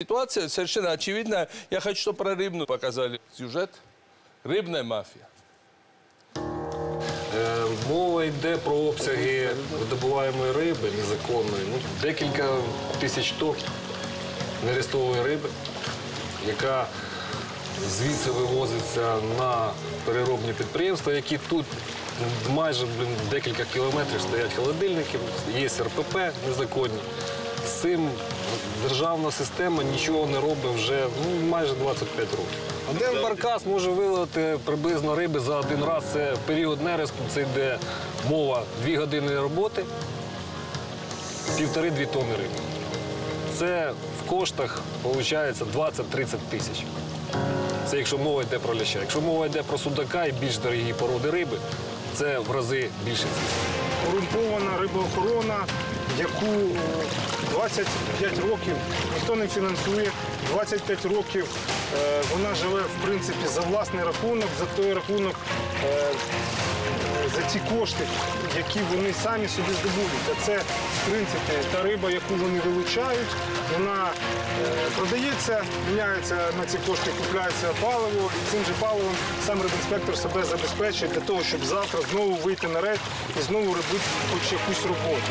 Ситуация совершенно очевидная. Я хочу, чтобы про рыбную показали сюжет. Рыбная мафия. Е, Мова йде про обсяги видобуваємої риби незаконної. Ну, декілька тисяч тонн нерестової риби, яка звідси вивозиться на переробні підприємства, які тут майже блін, в декілька кілометрів стоять холодильники, є РПП незаконні. З цим державна система нічого не робить вже ну, майже 25 років. Один баркас може виловити приблизно риби за один раз. Це в період нересту, це йде мова 2 години роботи, півтори-дві тонни риби. Це в коштах виходить 20-30 тисяч. Це якщо мова йде про ляща. Якщо мова йде про судака і більш дорогі породи риби, це в рази більше корумпована рибоохорона, яку е, 25 років ніхто не фінансує. 25 років е, вона живе в принципі за власний рахунок, за той рахунок, е, е, за ті кошти, які вони самі собі здобудуть. А це в принципі та риба, яку вони вилучають, вона е, продається, міняється на ці кошти, купляється паливо, і цим же паливом сам рибінспектор себе забезпечує для того, щоб завтра знову вийти на рейд і знову робити хоч якусь роботу.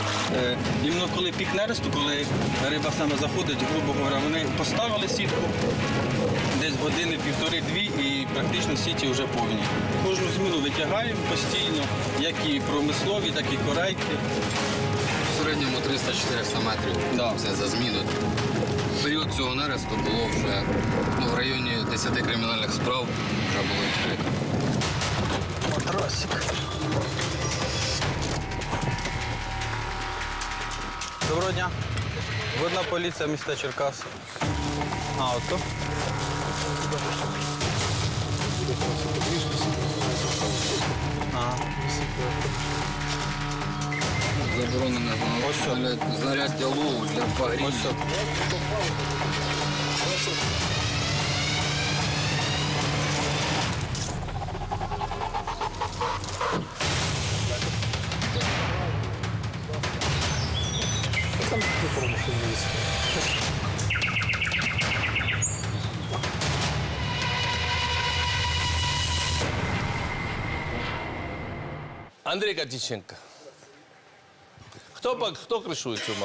Іменно коли пік нересту, коли риба саме заходить, грубо говоря, вони поставили сітку десь години півтори-дві і практично сіті вже повні. Кожну зміну витягаємо постійно, як і промислові, так і корейки. В середньому 300-400 метрів. Да. Це за зміну. В період цього нересту було вже ну, в районі 10 кримінальних справ вже було відкрито. Доброго дня. Водна поліція міста Черкас. А, ото. Ага. Заборонене Ось що. знаряд- знаряддя лову для погріб. Ось що. Андрей Котиченко. Кто, кто крышует мафію?